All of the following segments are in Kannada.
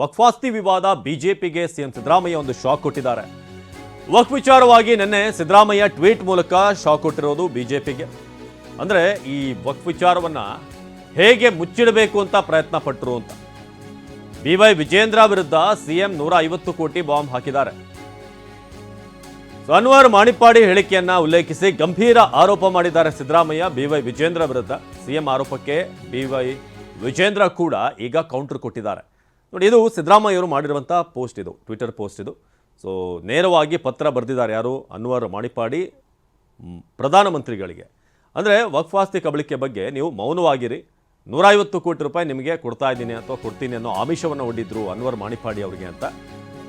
ವಕ್ಫಾಸ್ತಿ ವಿವಾದ ಬಿಜೆಪಿಗೆ ಸಿಎಂ ಸಿದ್ದರಾಮಯ್ಯ ಒಂದು ಶಾಕ್ ಕೊಟ್ಟಿದ್ದಾರೆ. ವಕ್ ವಿಚಾರವಾಗಿ ನಿನ್ನೆ ಸಿದ್ದರಾಮಯ್ಯ ಟ್ವೀಟ್ ಮೂಲಕ ಶಾಕ್ ಕೊಟ್ಟಿರೋದು ಬಿಜೆಪಿಗೆ. ಅಂದ್ರೆ ಈ ವಕ್ ವಿಚಾರವನ್ನ ಹೇಗೆ ಮುಚ್ಚಿಡಬೇಕು ಅಂತ ಪ್ರಯತ್ನ ಪಟ್ಟರು ಅಂತ. ಬಿ ವೈ ವಿಜೇಂದ್ರ ವಿರುದ್ಧ ಸಿಎಂ ನೂರ ಐವತ್ತು ಕೋಟಿ ಬಾಂಬ್ ಹಾಕಿದ್ದಾರೆ. ಅನ್ವರ್ ಮಾಣಿಪ್ಪಾಡಿ ಹೇಳಿಕೆಯನ್ನ ಉಲ್ಲೇಖಿಸಿ ಗಂಭೀರ ಆರೋಪ ಮಾಡಿದ್ದಾರೆ ಸಿದ್ದರಾಮಯ್ಯ ಬಿವೈ ವಿಜೇಂದ್ರ ವಿರುದ್ಧ. ಸಿಎಂ ಆರೋಪಕ್ಕೆ ಬಿವೈ ವಿಜೇಂದ್ರ ಕೂಡ ಈಗ ಕೌಂಟರ್ ಕೊಟ್ಟಿದ್ದಾರೆ. ನೋಡಿ, ಇದು ಸಿದ್ದರಾಮಯ್ಯ ಅವರು ಮಾಡಿರುವಂಥ ಪೋಸ್ಟ್ ಇದು, ಟ್ವಿಟರ್ ಪೋಸ್ಟ್ ಇದು. ಸೊ ನೇರವಾಗಿ ಪತ್ರ ಬರೆದಿದ್ದಾರೆ ಯಾರು? ಅನ್ವರ್ ಮಾಣಿಪಾಡಿ ಪ್ರಧಾನಮಂತ್ರಿಗಳಿಗೆ. ಅಂದರೆ ವಕ್ಫಾಸ್ತಿ ಕಬಳಿಕೆ ಬಗ್ಗೆ ನೀವು ಮೌನವಾಗಿರಿ. ನೂರೈವತ್ತು ಕೋಟಿ ರೂಪಾಯಿ ನಿಮಗೆ ಕೊಡ್ತಾ ಇದ್ದೀನಿ ಅಥವಾ ಕೊಡ್ತೀನಿ ಅನ್ನೋ ಆಮಿಷವನ್ನು ಒಡ್ಡಿದ್ರು ಅನ್ವರ್ ಮಾಣಿಪಾಡಿ ಅವರಿಗೆ ಅಂತ.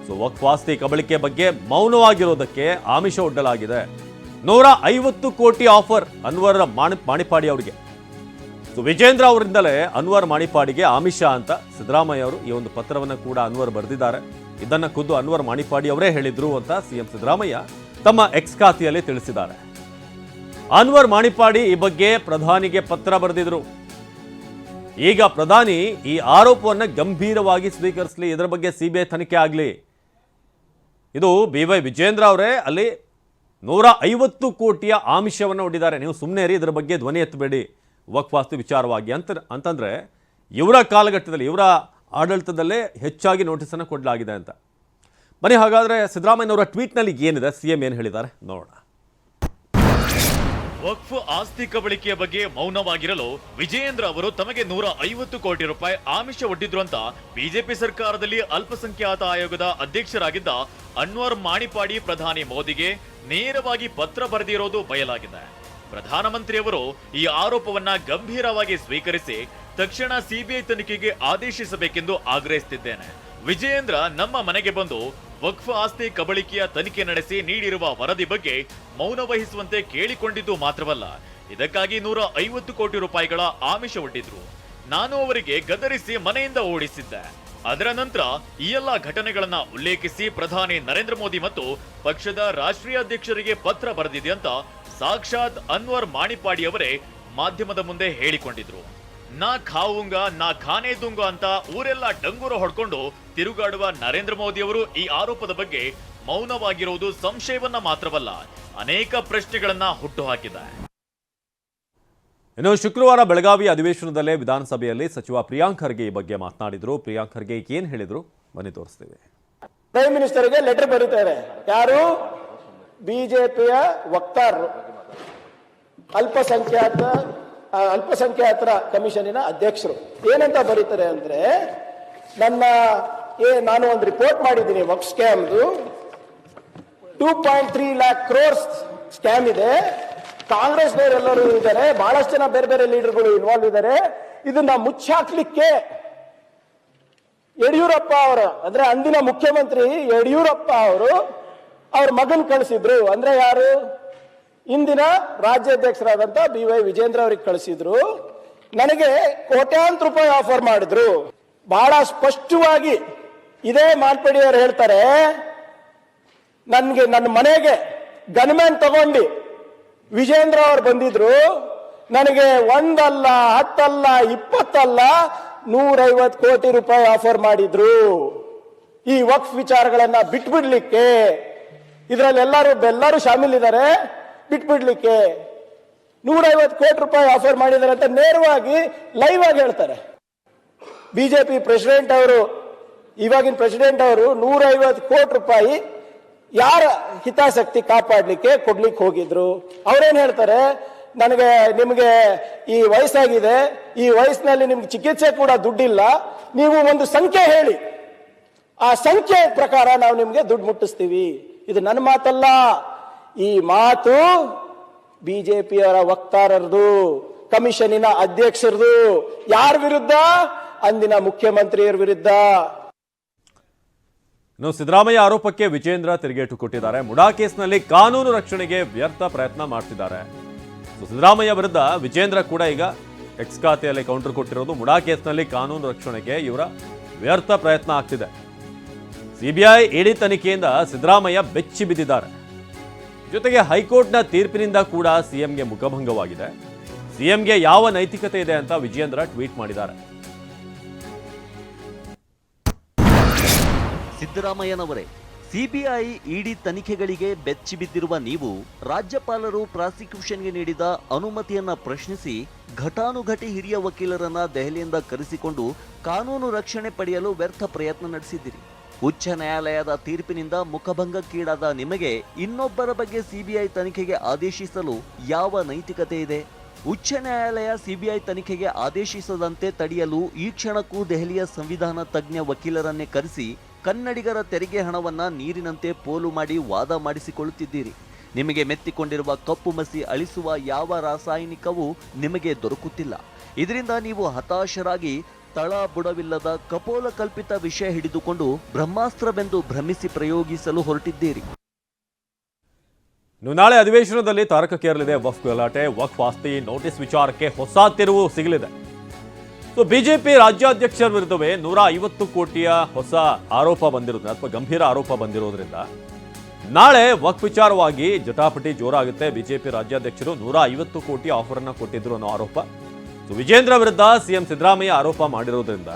ಸೊ ವಕ್ವಾಸ್ತಿ ಕಬಳಿಕೆ ಬಗ್ಗೆ ಮೌನವಾಗಿರೋದಕ್ಕೆ ಆಮಿಷ ಒಡ್ಡಲಾಗಿದೆ. ನೂರ ಐವತ್ತು ಕೋಟಿ ಆಫರ್ ಅನ್ವರ್ ಮಾಣಿ, ಮಾಣಿಪಾಡಿ ಅವರಿಗೆ. ಸೊ ವಿಜೇಂದ್ರ ಅವರಿಂದಲೇ ಅನ್ವರ್ ಮಾಣಿಪಾಡಿಗೆ ಆಮಿಷ ಅಂತ ಸಿದ್ದರಾಮಯ್ಯ ಅವರು ಈ ಒಂದು ಪತ್ರವನ್ನು ಕೂಡ ಅನ್ವರ್ ಬರೆದಿದ್ದಾರೆ. ಇದನ್ನು ಖುದ್ದು ಅನ್ವರ್ ಮಾಣಿಪಾಡಿ ಅವರೇ ಹೇಳಿದ್ರು ಅಂತ ಸಿಎಂ ಸಿದ್ದರಾಮಯ್ಯ ತಮ್ಮ ಎಕ್ಸ್ ಖಾತೆಯಲ್ಲಿ ತಿಳಿಸಿದ್ದಾರೆ. ಅನ್ವರ್ ಮಾಣಿಪಾಡಿ ಈ ಬಗ್ಗೆ ಪ್ರಧಾನಿಗೆ ಪತ್ರ ಬರೆದಿದ್ರು. ಈಗ ಪ್ರಧಾನಿ ಈ ಆರೋಪವನ್ನು ಗಂಭೀರವಾಗಿ ಸ್ವೀಕರಿಸಲಿ, ಇದರ ಬಗ್ಗೆ ಸಿಬಿಐ ತನಿಖೆ ಆಗಲಿ. ಇದು ಬಿ ವೈ ವಿಜೇಂದ್ರ ಅವರೇ ಅಲ್ಲಿ ನೂರ ಐವತ್ತು ಕೋಟಿಯ ಆಮಿಷವನ್ನು ಒಡ್ಡಿದ್ದಾರೆ. ನೀವು ಸುಮ್ಮನೆ ರೀ ಇದರ ಬಗ್ಗೆ ಧ್ವನಿ ಎತ್ತಬೇಡಿ. ವಕ್ವಾಸ್ತು ವಿಚಾರವಾಗಿ ಅಂತ ಅಂತಂದರೆ ಇವರ ಕಾಲಘಟ್ಟದಲ್ಲಿ, ಇವರ ಆಡಳಿತದಲ್ಲೇ ಹೆಚ್ಚಾಗಿ ನೋಟಿಸನ್ನು ಕೊಡಲಾಗಿದೆ ಅಂತ. ಬನ್ನಿ, ಹಾಗಾದರೆ ಸಿದ್ದರಾಮಯ್ಯನವರ ಟ್ವೀಟ್ನಲ್ಲಿ ಏನಿದೆ? ಸಿ ಎಂ ಏನು ಹೇಳಿದ್ದಾರೆ? ನೋಡೋಣ. ವಕ್ಫ್ ಆಸ್ತಿ ಕಬಳಿಕೆಯ ಬಗ್ಗೆ ಮೌನವಾಗಿರಲು ವಿಜಯೇಂದ್ರ ಅವರು ತಮಗೆ ನೂರ ಐವತ್ತು ಕೋಟಿ ರೂಪಾಯಿ ಆಮಿಷ ಒಡ್ಡಿದ್ರು ಅಂತ ಬಿಜೆಪಿ ಸರ್ಕಾರದಲ್ಲಿ ಅಲ್ಪಸಂಖ್ಯಾತ ಆಯೋಗದ ಅಧ್ಯಕ್ಷರಾಗಿದ್ದ ಅನ್ವರ್ ಮಾಣಿಪಾಡಿ ಪ್ರಧಾನಿ ಮೋದಿಗೆ ನೇರವಾಗಿ ಪತ್ರ ಬರೆದಿರೋದು ಬಯಲಾಗಿದೆ. ಪ್ರಧಾನಮಂತ್ರಿಯವರು ಈ ಆರೋಪವನ್ನ ಗಂಭೀರವಾಗಿ ಸ್ವೀಕರಿಸಿ ತಕ್ಷಣ ಸಿಬಿಐ ತನಿಖೆಗೆ ಆದೇಶಿಸಬೇಕೆಂದು ಆಗ್ರಹಿಸುತ್ತಿದ್ದೇನೆ. ವಿಜಯೇಂದ್ರ ನಮ್ಮ ಮನೆಗೆ ಬಂದು ವಕ್ಫ್ ಆಸ್ತಿ ಕಬಳಿಕೆಯ ತನಿಖೆ ನಡೆಸಿ ನೀಡಿರುವ ವರದಿ ಬಗ್ಗೆ ಮೌನ ವಹಿಸುವಂತೆ ಕೇಳಿಕೊಂಡಿದ್ದು ಮಾತ್ರವಲ್ಲ, ಇದಕ್ಕಾಗಿ ನೂರ ಐವತ್ತು ಕೋಟಿ ರೂಪಾಯಿಗಳ ಆಮಿಷ ಒಡ್ಡಿದ್ರು. ನಾನು ಅವರಿಗೆ ಗದರಿಸಿ ಮನೆಯಿಂದ ಓಡಿಸಿದ್ದೆ. ಅದರ ನಂತರ ಈ ಎಲ್ಲ ಘಟನೆಗಳನ್ನ ಉಲ್ಲೇಖಿಸಿ ಪ್ರಧಾನಿ ನರೇಂದ್ರ ಮೋದಿ ಮತ್ತು ಪಕ್ಷದ ರಾಷ್ಟ್ರೀಯ ಅಧ್ಯಕ್ಷರಿಗೆ ಪತ್ರ ಬರೆದಿದೆ ಅಂತ ಸಾಕ್ಷಾತ್ ಅನ್ವರ್ ಮಾಣಿಪಾಡಿ ಅವರೇ ಮಾಧ್ಯಮದ ಮುಂದೆ ಹೇಳಿಕೊಂಡಿದ್ರು. ನಾ ಖಾವುಂಗ, ನಾ ಖಾನೆ ದುಂಗ ಅಂತ ಊರೆಲ್ಲ ಡಂಗೂರ ಹೊಡ್ಕೊಂಡು ತಿರುಗಾಡುವ ನರೇಂದ್ರ ಮೋದಿ ಅವರು ಈ ಆರೋಪದ ಬಗ್ಗೆ ಮೌನವಾಗಿರುವುದು ಸಂಶಯವನ್ನ ಮಾತ್ರವಲ್ಲ, ಅನೇಕ ಪ್ರಶ್ನೆಗಳನ್ನ ಹುಟ್ಟುಹಾಕಿದೆ ಇನ್ನು ಶುಕ್ರವಾರ ಬೆಳಗಾವಿ ಅಧಿವೇಶನದಲ್ಲೇ ವಿಧಾನಸಭೆಯಲ್ಲಿ ಸಚಿವ ಪ್ರಿಯಾಂಕ್ ಖರ್ಗೆ ಈ ಬಗ್ಗೆ ಮಾತನಾಡಿದ್ರು. ಪ್ರಿಯಾಂಕ್ ಖರ್ಗೆ ಏನು ಹೇಳಿದ್ರು? ಬನ್ನಿ ತೋರಿಸ್ತೀವಿ. ಪ್ರೈಮ್ ಮಿನಿಸ್ಟರ್ಗೆ ಲೆಟರ್ ಬರೀತಾರೆ ಯಾರು? ಬಿಜೆಪಿಯ ವಕ್ತಾರರು. ಅಲ್ಪಸಂಖ್ಯಾತ ಅಲ್ಪಸಂಖ್ಯಾತರ ಕಮಿಷನಿನ ಅಧ್ಯಕ್ಷರು. ಏನಂತ ಬರೀತಾರೆ ಅಂದ್ರೆ, ನನ್ನ, ಏ, ನಾನು ಒಂದು ರಿಪೋರ್ಟ್ ಮಾಡಿದ್ದೀನಿ ವಕ್ ಸ್ಕ್ಯಾಮ್ದು. Two point three lakh crores scam ಇದೆ. ಕಾಂಗ್ರೆಸ್ನವರೆಲ್ಲರೂ ಇದ್ದಾರೆ. ಬಹಳಷ್ಟು ಜನ ಬೇರೆ ಬೇರೆ ಲೀಡರ್ಗಳು ಇನ್ವಾಲ್ವ್ ಇದ್ದಾರೆ. ಇದನ್ನ ಮುಚ್ಚಾಕ್ಲಿಕ್ಕೆ ಯಡಿಯೂರಪ್ಪ ಅವರ, ಅಂದ್ರೆ ಅಂದಿನ ಮುಖ್ಯಮಂತ್ರಿ ಯಡಿಯೂರಪ್ಪ ಅವರು ಅವ್ರ ಮಗನ್ ಕಳಿಸಿದ್ರು. ಅಂದ್ರೆ ಯಾರು? ಇಂದಿನ ರಾಜ್ಯಾಧ್ಯಕ್ಷರಾದಂತ ಬಿ ವೈ ವಿಜೇಂದ್ರ ಅವ್ರಿಗೆ ಕಳಿಸಿದ್ರು. ನನಗೆ ಕೋಟ್ಯಾಂತರ ರೂಪಾಯಿ ಆಫರ್ ಮಾಡಿದ್ರು. ಬಹಳ ಸ್ಪಷ್ಟವಾಗಿ ಇದೇ ಮಾಲ್ಪಡಿ ಅವರು ಹೇಳ್ತಾರೆ, ನನ್ಗೆ ನನ್ನ ಮನೆಗೆ ಗನ್ಮ್ಯಾನ್ ತಗೊಂಡು ವಿಜೇಂದ್ರ ಅವರು ಬಂದಿದ್ರು, ನನಗೆ ಒಂದಲ್ಲ, ಹತ್ತಲ್ಲ, ಇಪ್ಪತ್ತಲ್ಲ, ನೂರೈವತ್ತು ಕೋಟಿ ರೂಪಾಯಿ ಆಫರ್ ಮಾಡಿದ್ರು. ಈ ವಕ್ಫ್ ವಿಚಾರಗಳನ್ನ ಬಿಟ್ಬಿಡ್ಲಿಕ್ಕೆ, ಇದರಲ್ಲಿ ಎಲ್ಲರೂ ಎಲ್ಲರೂ ಶಾಮಿಲಿದ್ದಾರೆ, ಬಿಟ್ಬಿಡ್ಲಿಕ್ಕೆ. ನೂರೈವತ್ತು ಕೋಟಿ ರೂಪಾಯಿ ಆಫರ್ ಮಾಡಿದ್ದಾರೆ ಅಂತ ನೇರವಾಗಿ ಲೈವ್ ಆಗಿ ಹೇಳ್ತಾರೆ. ಬಿಜೆಪಿ ಪ್ರೆಸಿಡೆಂಟ್ ಅವರು, ಇವಾಗಿನ ಪ್ರೆಸಿಡೆಂಟ್ ಅವರು ನೂರೈವತ್ತು ಕೋಟಿ ರೂಪಾಯಿ ಯಾರ ಹಿತಾಸಕ್ತಿ ಕಾಪಾಡಲಿಕ್ಕೆ ಕೊಡ್ಲಿಕ್ಕೆ ಹೋಗಿದ್ರು? ಅವ್ರೇನ್ ಹೇಳ್ತಾರೆ? ನನಗೆ, ನಿಮಗೆ ಈ ವಯಸ್ಸಾಗಿದೆ, ಈ ವಯಸ್ಸಿನಲ್ಲಿ ನಿಮ್ಗೆ ಚಿಕಿತ್ಸೆ ಕೂಡ ದುಡ್ಡಿಲ್ಲ, ನೀವು ಒಂದು ಸಂಖ್ಯೆ ಹೇಳಿ. ಆ ಸಂಖ್ಯೆ ಪ್ರಕಾರ ನಾವು ನಿಮಗೆ ದುಡ್ಡು ಮುಟ್ಟಿಸ್ತೀವಿ. ಇದು ನನ್ನ ಮಾತಲ್ಲ. ಈ ಮಾತು ಬಿಜೆಪಿಯವರ ವಕ್ತಾರರದು, ಕಮಿಷನಿನ ಅಧ್ಯಕ್ಷರದು. ಯಾರ ವಿರುದ್ಧ? ಅಂದಿನ ಮುಖ್ಯಮಂತ್ರಿಯರ ವಿರುದ್ಧ. ಇನ್ನು ಸಿದ್ದರಾಮಯ್ಯ ಆರೋಪಕ್ಕೆ ವಿಜೇಂದ್ರ ತಿರುಗೇಟು ಕೊಟ್ಟಿದ್ದಾರೆ. ಮುಡಾ ಕೇಸ್ನಲ್ಲಿ ಕಾನೂನು ರಕ್ಷಣೆಗೆ ವ್ಯರ್ಥ ಪ್ರಯತ್ನ ಮಾಡ್ತಿದ್ದಾರೆ. ಸಿದ್ದರಾಮಯ್ಯ ವಿರುದ್ಧ ವಿಜೇಂದ್ರ ಕೂಡ ಈಗ ಎಕ್ಸ್ ಖಾತೆಯಲ್ಲಿ ಕೌಂಟರ್ ಕೊಟ್ಟಿರೋದು. ಮುಡಾ ಕೇಸ್ನಲ್ಲಿ ಕಾನೂನು ರಕ್ಷಣೆಗೆ ಇವರ ವ್ಯರ್ಥ ಪ್ರಯತ್ನ ಆಗ್ತಿದೆ. ಸಿಬಿಐ ಇಡಿ ತನಿಖೆಯಿಂದ ಸಿದ್ದರಾಮಯ್ಯ ಬೆಚ್ಚಿ ಬಿದ್ದಿದ್ದಾರೆ. ಜೊತೆಗೆ ಹೈಕೋರ್ಟ್ನ ತೀರ್ಪಿನಿಂದ ಕೂಡ ಸಿಎಂಗೆ ಮುಖಭಂಗವಾಗಿದೆ. ಸಿಎಂಗೆ ಯಾವ ನೈತಿಕತೆ ಇದೆ ಅಂತ ವಿಜೇಂದ್ರ ಟ್ವೀಟ್ ಮಾಡಿದ್ದಾರೆ. ಸಿದ್ದರಾಮಯ್ಯನವರೇ, ಸಿಬಿಐ ಇಡಿ ತನಿಖೆಗಳಿಗೆ ಬೆಚ್ಚಿ ಬಿದ್ದಿರುವ ನೀವು ರಾಜ್ಯಪಾಲರು ಪ್ರಾಸಿಕ್ಯೂಷನ್ಗೆ ನೀಡಿದ ಅನುಮತಿಯನ್ನ ಪ್ರಶ್ನಿಸಿ ಘಟಾನುಘಟಿ ಹಿರಿಯ ವಕೀಲರನ್ನ ದೆಹಲಿಯಿಂದ ಕರೆಸಿಕೊಂಡು ಕಾನೂನು ರಕ್ಷಣೆ ಪಡೆಯಲು ವ್ಯರ್ಥ ಪ್ರಯತ್ನ ನಡೆಸಿದ್ದೀರಿ. ಉಚ್ಚ ನ್ಯಾಯಾಲಯದ ತೀರ್ಪಿನಿಂದ ಮುಖಭಂಗಕ್ಕೀಡಾದ ನಿಮಗೆ ಇನ್ನೊಬ್ಬರ ಬಗ್ಗೆ ಸಿಬಿಐ ತನಿಖೆಗೆ ಆದೇಶಿಸಲು ಯಾವ ನೈತಿಕತೆ ಇದೆ? ಉಚ್ಚ ನ್ಯಾಯಾಲಯ ಸಿಬಿಐ ತನಿಖೆಗೆ ಆದೇಶಿಸದಂತೆ ತಡೆಯಲು ಈ ಕ್ಷಣಕ್ಕೂ ದೆಹಲಿಯ ಸಂವಿಧಾನ ತಜ್ಞ ವಕೀಲರನ್ನೇ ಕರೆಸಿ ಕನ್ನಡಿಗರ ತೆರಿಗೆ ಹಣವನ್ನು ನೀರಿನಂತೆ ಪೋಲು ಮಾಡಿ ವಾದ ಮಾಡಿಸಿಕೊಳ್ಳುತ್ತಿದ್ದೀರಿ. ನಿಮಗೆ ಮೆತ್ತಿಕೊಂಡಿರುವ ಕಪ್ಪು ಮಸಿ ಅಳಿಸುವ ಯಾವ ರಾಸಾಯನಿಕವೂ ನಿಮಗೆ ದೊರಕುತ್ತಿಲ್ಲ. ಇದರಿಂದ ನೀವು ಹತಾಶರಾಗಿ ತಳ ಬುಡವಿಲ್ಲದ ಕಪೋಲ ಕಲ್ಪಿತ ವಿಷಯ ಹಿಡಿದುಕೊಂಡು ಬ್ರಹ್ಮಾಸ್ತ್ರವೆಂದು ಭ್ರಮಿಸಿ ಪ್ರಯೋಗಿಸಲು ಹೊರಟಿದ್ದೀರಿ. ನೀವು ನಾಳೆ ಅಧಿವೇಶನದಲ್ಲಿ ತಾರಕಕ್ಕೇರಲಿದೆ ವಫ್ ಗಲಾಟೆ, ವಕ್ಫ್ ಆಸ್ತಿ, ನೋಟಿಸ್ ವಿಚಾರಕ್ಕೆ ಹೊಸ ತಿರುವು ಸಿಗಲಿದೆ. ಸೊ ಬಿಜೆಪಿ ರಾಜ್ಯಾಧ್ಯಕ್ಷರ ವಿರುದ್ಧವೇ ನೂರ ಐವತ್ತು ಕೋಟಿಯ ಹೊಸ ಆರೋಪ ಬಂದಿರೋದ್ರಿಂದ ಅಥವಾ ಗಂಭೀರ ಆರೋಪ ಬಂದಿರೋದ್ರಿಂದ ನಾಳೆ ವಕ್ ವಿಚಾರವಾಗಿ ಜಟಾಪಟಿ ಜೋರಾಗುತ್ತೆ. ಬಿಜೆಪಿ ರಾಜ್ಯಾಧ್ಯಕ್ಷರು ನೂರ ಐವತ್ತು ಕೋಟಿ ಆಫರ್ ಅನ್ನ ಕೊಟ್ಟಿದ್ರು ಅನ್ನೋ ಆರೋಪ. ಸೊ ವಿಜೇಂದ್ರ ವಿರುದ್ಧ ಸಿಎಂ ಸಿದ್ದರಾಮಯ್ಯ ಆರೋಪ ಮಾಡಿರೋದ್ರಿಂದ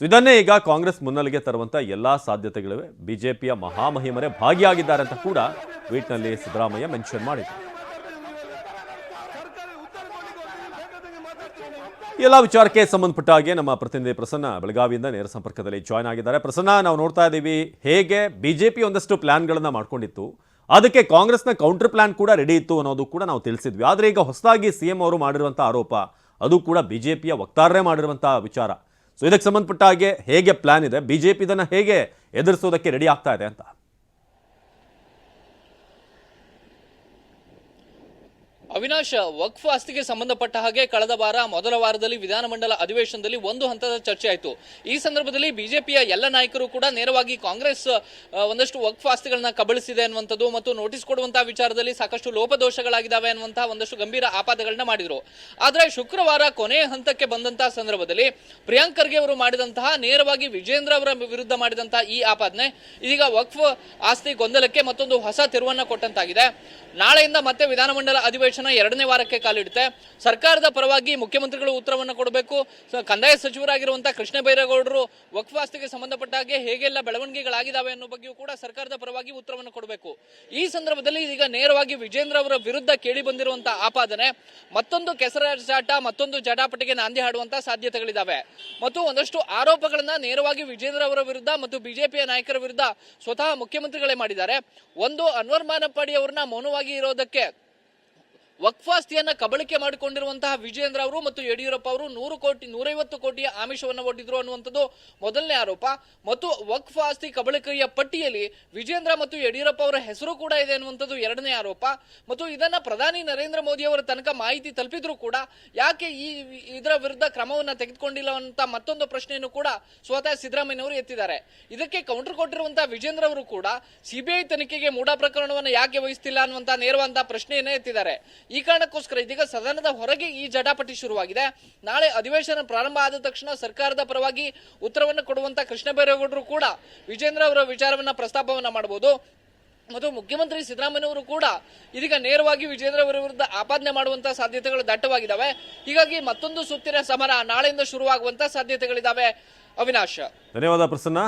ಸೊ ಇದನ್ನೇ ಈಗ ಕಾಂಗ್ರೆಸ್ ಮುನ್ನೆಲೆಗೆ ತರುವಂತ ಎಲ್ಲಾ ಸಾಧ್ಯತೆಗಳಿವೆ. ಬಿಜೆಪಿಯ ಮಹಾಮಹಿಮರೇ ಭಾಗಿಯಾಗಿದ್ದಾರೆ ಅಂತ ಕೂಡ ಟ್ವೀಟ್ನಲ್ಲಿ ಸಿದ್ದರಾಮಯ್ಯ ಮೆನ್ಷನ್ ಮಾಡಿದ್ದಾರೆ. ಎಲ್ಲ ವಿಚಾರಕ್ಕೆ ಸಂಬಂಧಪಟ್ಟ ಹಾಗೆ ನಮ್ಮ ಪ್ರತಿನಿಧಿ ಪ್ರಸನ್ನ ಬೆಳಗಾವಿಯಿಂದ ನೇರ ಸಂಪರ್ಕದಲ್ಲಿ ಜಾಯ್ನ್ ಆಗಿದ್ದಾರೆ. ಪ್ರಸನ್ನ, ನಾವು ನೋಡ್ತಾ ಇದ್ದೀವಿ, ಹೇಗೆ ಬಿಜೆಪಿ ಒಂದಷ್ಟು ಪ್ಲಾನ್ಗಳನ್ನ ಮಾಡ್ಕೊಂಡಿತ್ತು. ಅದಕ್ಕೆ ಕಾಂಗ್ರೆಸ್ನ ಕೌಂಟರ್ ಪ್ಲಾನ್ ಕೂಡ ರೆಡಿ ಇತ್ತು ಅನ್ನೋದು ಕೂಡ ನಾವು ತಿಳಿಸಿದ್ವಿ. ಆದರೆ ಈಗ ಹೊಸದಾಗಿ ಸಿಎಂ ಅವರು ಮಾಡಿರುವಂಥ ಆರೋಪ, ಅದು ಕೂಡ ಬಿಜೆಪಿಯ ವಕ್ತಾರರೇ ಮಾಡಿರುವಂಥ ವಿಚಾರ. ಸೊ ಇದಕ್ಕೆ ಸಂಬಂಧಪಟ್ಟ ಹಾಗೆ ಹೇಗೆ ಪ್ಲಾನ್ ಇದೆ? ಬಿಜೆಪಿ ಇದನ್ನು ಹೇಗೆ ಎದುರಿಸೋದಕ್ಕೆ ರೆಡಿ ಆಗ್ತಾ ಇದೆ ಅಂತ. ಅವಿನಾಶ್, ವಕ್ಫ್ ಆಸ್ತಿಗೆ ಸಂಬಂಧಪಟ್ಟ ಹಾಗೆ ಕಳೆದ ವಾರ, ಮೊದಲ ವಾರದಲ್ಲಿ ವಿಧಾನಮಂಡಲ ಅಧಿವೇಶನದಲ್ಲಿ ಒಂದು ಹಂತದ ಚರ್ಚೆ ಆಯಿತು. ಈ ಸಂದರ್ಭದಲ್ಲಿ ಬಿಜೆಪಿಯ ಎಲ್ಲ ನಾಯಕರು ಕೂಡ ನೇರವಾಗಿ ಕಾಂಗ್ರೆಸ್ ಒಂದಷ್ಟು ವಕ್ಫ್ ಆಸ್ತಿಗಳನ್ನ ಕಬಳಿಸಿದೆ ಅನ್ನುವಂಥದ್ದು ಮತ್ತು ನೋಟಿಸ್ ಕೊಡುವಂತಹ ವಿಚಾರದಲ್ಲಿ ಸಾಕಷ್ಟು ಲೋಪದೋಷಗಳಾಗಿದ್ದಾವೆ ಅನ್ನುವಂತಹ ಒಂದಷ್ಟು ಗಂಭೀರ ಆಪಾದಗಳನ್ನ ಮಾಡಿದರು. ಆದರೆ ಶುಕ್ರವಾರ ಕೊನೆಯ ಹಂತಕ್ಕೆ ಬಂದಂತಹ ಸಂದರ್ಭದಲ್ಲಿ ಪ್ರಿಯಾಂಕ್ ಖರ್ಗೆ ಅವರು ಮಾಡಿದಂತಹ, ನೇರವಾಗಿ ವಿಜೇಂದ್ರ ಅವರ ವಿರುದ್ಧ ಮಾಡಿದಂತಹ ಈ ಆಪಾದನೆ, ಇದೀಗ ವಕ್ಫ್ ಆಸ್ತಿ ಗೊಂದಲಕ್ಕೆ ಮತ್ತೊಂದು ಹೊಸ ತಿರುವನ್ನ ಕೊಟ್ಟಂತಾಗಿದೆ. ನಾಳೆಯಿಂದ ಮತ್ತೆ ವಿಧಾನಮಂಡಲ ಅಧಿವೇಶನ ಎರಡನೇ ವಾರಕ್ಕೆ ಕಾಲಿಡುತ್ತೆ ಸರ್ಕಾರದ ಪರವಾಗಿ ಮುಖ್ಯಮಂತ್ರಿಗಳು ಉತ್ತರವನ್ನು ಕೊಡಬೇಕು. ಕಂದಾಯ ಸಚಿವರಾಗಿರುವಂತಹ ಕೃಷ್ಣ ಬೈರೇಗೌಡರು ವಕ್ಫಾಸ್ತಿಗೆ ಸಂಬಂಧಪಟ್ಟ ಹಾಗೆ ಹೇಗೆಲ್ಲ ಬೆಳವಣಿಗೆಗಳಾಗಿದ್ದಾವೆ ಅನ್ನೋ ಬಗ್ಗೆಯೂ ಕೂಡ ಸರ್ಕಾರದ ಪರವಾಗಿ ಉತ್ತರವನ್ನು ಕೊಡಬೇಕು. ಈ ಸಂದರ್ಭದಲ್ಲಿ ಈಗ ನೇರವಾಗಿ ವಿಜೇಂದ್ರ ಅವರ ವಿರುದ್ಧ ಕೇಳಿ ಬಂದಿರುವಂತಹ ಆಪಾದನೆ, ಮತ್ತೊಂದು ಕೆಸರಾಟ ಮತ್ತೊಂದು ಜಟಾಪಟಿಗೆ ನಾಂದಿ ಹಾಡುವಂತಹ ಸಾಧ್ಯತೆಗಳಿದ್ದಾವೆ ಮತ್ತು ಒಂದಷ್ಟು ಆರೋಪಗಳನ್ನ ನೇರವಾಗಿ ವಿಜೇಂದ್ರ ಅವರ ವಿರುದ್ಧ ಮತ್ತು ಬಿಜೆಪಿಯ ನಾಯಕರ ವಿರುದ್ಧ ಸ್ವತಃ ಮುಖ್ಯಮಂತ್ರಿಗಳೇ ಮಾಡಿದ್ದಾರೆ. ಒಂದು ಅನ್ವರ್ ಮಾನಪ್ಪಾಡಿ ಅವರನ್ನ ಮೌನವಾಗಿ ಇರೋದಕ್ಕೆ ವಕ್ಫಾಸ್ತಿಯನ್ನ ಕಬಳಿಕೆ ಮಾಡಿಕೊಂಡಿರುವಂತಹ ವಿಜಯೇಂದ್ರ ಅವರು ಮತ್ತು ಯಡಿಯೂರಪ್ಪ ಅವರು ನೂರು ಕೋಟಿ, ನೂರೈವತ್ತು ಕೋಟಿಯ ಆಮಿಷವನ್ನು ಒಡ್ಡಿದ್ರು ಅನ್ನುವಂಥದ್ದು ಮೊದಲನೇ ಆರೋಪ. ಮತ್ತು ವಕ್ಫ್ ಆಸ್ತಿ ಕಬಳಿಕೆಯ ಪಟ್ಟಿಯಲ್ಲಿ ವಿಜೇಂದ್ರ ಮತ್ತು ಯಡಿಯೂರಪ್ಪ ಅವರ ಹೆಸರು ಕೂಡ ಇದೆ ಅನ್ನುವಂಥದ್ದು ಎರಡನೇ ಆರೋಪ. ಮತ್ತು ಇದನ್ನ ಪ್ರಧಾನಿ ನರೇಂದ್ರ ಮೋದಿ ಅವರ ತನಕ ಮಾಹಿತಿ ತಲುಪಿದ್ರು ಕೂಡ ಯಾಕೆ ಈ ಇದರ ವಿರುದ್ಧ ಕ್ರಮವನ್ನ ತೆಗೆದುಕೊಂಡಿಲ್ಲ ಅಂತ ಮತ್ತೊಂದು ಪ್ರಶ್ನೆಯನ್ನು ಕೂಡ ಸ್ವತಃ ಸಿದ್ದರಾಮಯ್ಯ ಅವರು ಎತ್ತಿದ್ದಾರೆ. ಇದಕ್ಕೆ ಕೌಂಟರ್ ಕೊಟ್ಟಿರುವಂತಹ ವಿಜೇಂದ್ರ ಅವರು ಕೂಡ ಸಿಬಿಐ ತನಿಖೆಗೆ ಮೂಡಾ ಪ್ರಕರಣವನ್ನು ಯಾಕೆ ವಹಿಸ್ತಿಲ್ಲ ಅನ್ನುವಂತಹ ನೇರವಾದ ಪ್ರಶ್ನೆಯನ್ನೇ ಎತ್ತಿದ್ದಾರೆ. ಈ ಕಾರಣಕ್ಕೋಸ್ಕರ ಇದೀಗ ಸದನದ ಹೊರಗೆ ಈ ಜಟಾಪಟಿ ಶುರುವಾಗಿದೆ. ನಾಳೆ ಅಧಿವೇಶನ ಪ್ರಾರಂಭ ಆದ ತಕ್ಷಣ ಸರ್ಕಾರದ ಪರವಾಗಿ ಉತ್ತರವನ್ನು ಕೊಡುವಂತ ಕೃಷ್ಣ ಬೈರೇಗೌಡರು ಕೂಡ ವಿಜೇಂದ್ರ ಅವರ ವಿಚಾರವನ್ನ ಪ್ರಸ್ತಾಪವನ್ನ ಮಾಡಬಹುದು. ಮತ್ತು ಮುಖ್ಯಮಂತ್ರಿ ಸಿದ್ದರಾಮಯ್ಯವರು ಕೂಡ ಇದೀಗ ನೇರವಾಗಿ ವಿಜೇಂದ್ರ ಅವರ ವಿರುದ್ಧ ಆಪಾದನೆ ಮಾಡುವಂತಹ ಸಾಧ್ಯತೆಗಳು ದಟ್ಟವಾಗಿದ್ದಾವೆ. ಹೀಗಾಗಿ ಮತ್ತೊಂದು ಸುತ್ತಿನ ಸಮರ ನಾಳೆಯಿಂದ ಶುರುವಾಗುವಂತಹ ಸಾಧ್ಯತೆಗಳಿದ್ದಾವೆ. ಅವಿನಾಶ್. ಧನ್ಯವಾದ ಪ್ರಸನ್ನ.